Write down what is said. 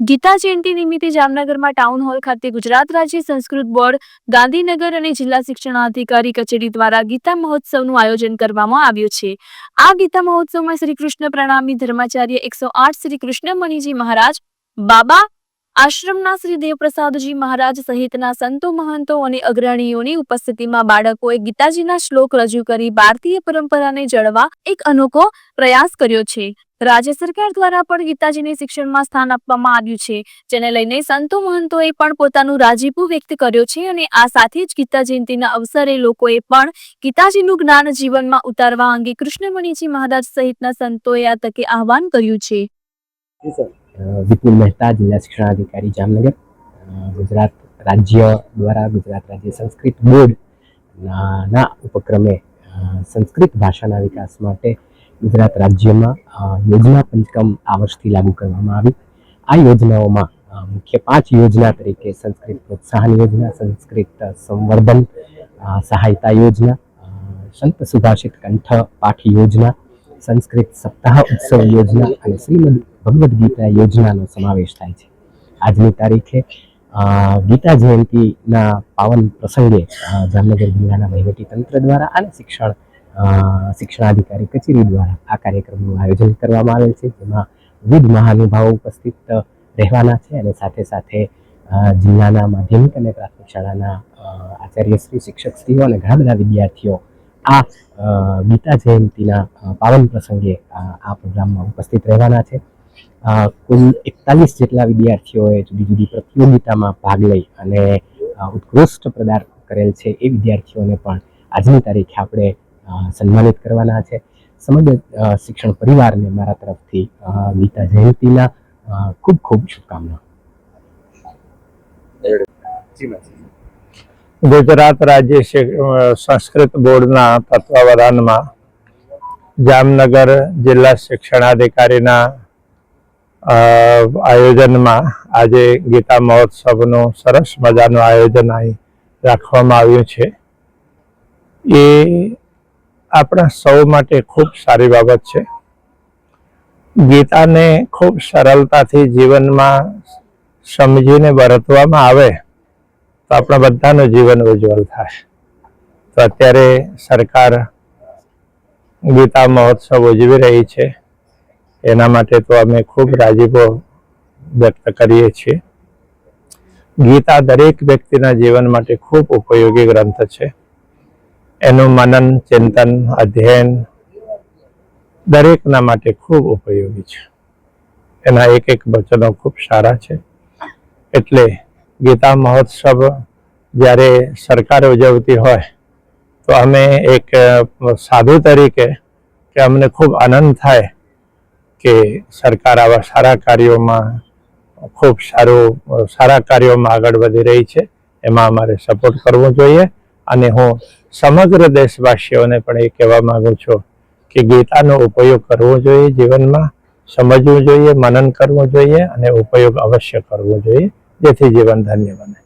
ગીતા જયંતિ નિમિત્તે જામનગરમાં town hall ખાતે ગુજરાત રાજ્ય સંસ્કૃત બોર્ડ, ગાંધીનગર અને જિલ્લા શિક્ષણાધિકારી કચેરી દ્વારા ગીતા મહોત્સવનું આયોજન કરવામાં આવ્યું છે. આ ગીતા મહોત્સવમાં શ્રી કૃષ્ણ પ્રણામી ધર્માચાર્ય એકસો આઠ શ્રી કૃષ્ણ મણિજી મહારાજ, બાબા આશ્રમના શ્રી દેવપ્રસાદજી મહારાજ સહિતના સંતો, મહંતો અને અગ્રણીઓની ઉપસ્થિતિમાં બાળકોએ ગીતાજીના શ્લોક રજૂ કરી ભારતીય પરંપરાને જળવા એક અનોખો પ્રયાસ કર્યો છે. રાજ્ય સરકાર દ્વારા પણ ગીતાજીને શિક્ષણમાં સ્થાન આપવામાં આવ્યું છે, જેને લઈને સંતો, મહંતોએ પણ પોતાનું રાજીપુ વ્યક્ત કર્યો છે અને આ સાથે જ ગીતા જયંતિના અવસરે લોકોએ પણ ગીતાજીનું જ્ઞાન જીવનમાં ઉતારવા અંગે કૃષ્ણમણીજી મહારાજ સહિતના સંતોએ આ તકે આહવાન કર્યું છે. વિપુલ મહેતા, જિલ્લા શિક્ષણાધિકારી જામનગર. ગુજરાત રાજ્ય દ્વારા ગુજરાત રાજ્ય સંસ્કૃત બોર્ડ ના ના ઉપક્રમે સંસ્કૃત ભાષાના વિકાસ માટે ગુજરાત રાજ્યમાં યોજના પંચકમ આ વર્ષથી લાગુ કરવામાં આવી. આ યોજનાઓમાં મુખ્ય પાંચ યોજના તરીકે સંસ્કૃત પ્રોત્સાહન યોજના, સંસ્કૃત સંવર્ધન સહાયતા યોજના સંત સુભાષિત કંઠ પાઠ યોજના, સંસ્કૃત સપ્તાહ ઉત્સવ યોજના અને શ્રીમદ ભગવદ્ ગીતા યોજનાનો સમાવેશ થાય છે. આજની તારીખે ગીતા જયંતિના પાવન પ્રસંગે જામનગર જિલ્લાના વહીવટી તંત્ર દ્વારા અને શિક્ષણ શિક્ષણાધિકારી કચેરી દ્વારા આ કાર્યક્રમનું આયોજન કરવામાં આવેલ છે જેમાં વિવિધ મહાનુભાવો ઉપસ્થિત રહેવાના છે અને સાથે સાથે જિલ્લાના માધ્યમિક અને પ્રાથમિક શાળાના અ, આચાર્યશ્રી શિક્ષકશ્રીઓ અને ઘણા બધા વિદ્યાર્થીઓ આ ગીતા જયંતિના પાવન પ્રસંગે આ પ્રોગ્રામમાં ઉપસ્થિત રહેવાના છે. કુલ એકતાલીસ જેટલા વિદ્યાર્થીઓએ જુદી જુદી પ્રતિયોગિતામાં ભાગ લઈ અને ઉત્કૃષ્ટ પ્રદાન કરેલ છે એ વિદ્યાર્થીઓને પણ આજની તારીખે આપણે સન્માનિત કરવાના છે. સમગ્ર શિક્ષણ પરિવારને મારા તરફથી ગીતા જયંતિના ખૂબ ખૂબ શુભકામનાઓ ગુજરાત રાજ્ય સંસ્કૃત બોર્ડના તત્વાવધાનમાં જામનગર જિલ્લા શિક્ષણાધિકારીના આયોજનમાં આજે ગીતા મહોત્સવનું સરસ મજાનું આયોજન અહીં રાખવામાં આવ્યું છે. એ આપણા સૌ માટે ખૂબ સારી બાબત છે. ગીતાને ખૂબ સરળતાથી જીવનમાં સમજીને વર્તવામાં આવે તો આપણા બધાનું જીવન ઉજ્જવલ થાય તો અત્યારે સરકાર ગીતા મહોત્સવ ઉજવી રહી છે. એના માટે તો અમે ખૂબ રાજીપો વ્યક્ત કરીએ છીએ. ગીતા દરેક વ્યક્તિના જીવન માટે ખૂબ ઉપયોગી ગ્રંથ છે. એનું મનન, ચિંતન, અધ્યયન દરેકના માટે ખૂબ ઉપયોગી છે. એના એક એક વચનો ખૂબ સારા છે. એટલે ગીતા મહોત્સવ જ્યારે સરકાર ઉજવતી હોય, તો અમે એક સાધુ તરીકે કે અમને ખૂબ આનંદ થાય કે સરકાર આવા સારા કાર્યોમાં ખૂબ સારું, સારા કાર્યોમાં આગળ વધી રહી છે. એમાં અમારે સપોર્ટ કરવો જોઈએ. અને હું સમગ્ર દેશવાસીઓને પણ એ કહેવા માંગુ છું કે ગીતાનો ઉપયોગ કરવો જોઈએ જીવનમાં, સમજવું જોઈએ, મનન કરવું જોઈએ અને ઉપયોગ અવશ્ય કરવો જોઈએ. જેથી જીવન ધન્ય બને.